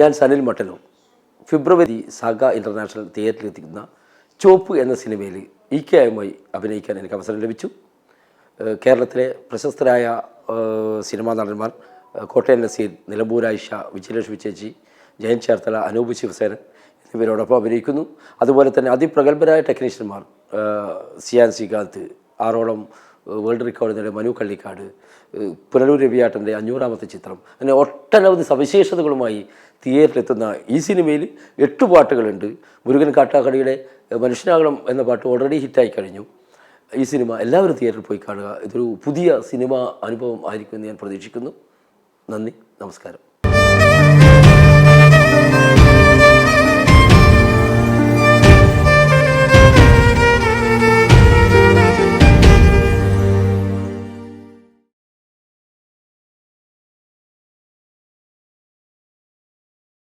ഞാൻ സനിൽ മട്ടലോ February Saga international തിയേറ്ററിൽ എത്തിക്കുന്ന ചോപ്പ് എന്ന സിനിമയിൽ ഇ കെ ആയുമായി അഭിനയിക്കാൻ എനിക്ക് അവസരം ലഭിച്ചു. കേരളത്തിലെ പ്രശസ്തരായ സിനിമാ നടന്മാർ കോട്ടയം നസീർ നിലമ്പൂർ ആയിഷ വിജയലക്ഷ്മി ചേച്ചി ജയൻ ചേർത്തല അനൂപ് ശിവസേനൻ എന്നിവരോടൊപ്പം അഭിനയിക്കുന്നു. അതുപോലെ തന്നെ അതിപ്രഗത്ഭരായ ടെക്നീഷ്യന്മാർ സിയാൻ ശ്രീകാന്ത് ആറോളം വേൾഡ് റെക്കോർഡ് നേടിയ മനു കള്ളിക്കാട് പുനലൂർ രവിയാട്ടന്റെ അഞ്ഞൂറാമത്തെ ചിത്രം അങ്ങനെ ഒട്ടനവധി സവിശേഷതകളുമായി തിയേറ്ററിലെത്തുന്ന ഈ സിനിമയിൽ എട്ട് പാട്ടുകളുണ്ട്. മുരുകൻ കാട്ടാക്കടിയുടെ മനുഷ്യനാകണം എന്ന പാട്ട് ഓൾറെഡി ഹിറ്റായി കഴിഞ്ഞു. ഈ സിനിമ എല്ലാവരും തിയേറ്ററിൽ പോയി കാണുക. ഇതൊരു പുതിയ സിനിമ അനുഭവം ആയിരിക്കുമെന്ന് ഞാൻ പ്രതീക്ഷിക്കുന്നു. നന്ദി നമസ്കാരം.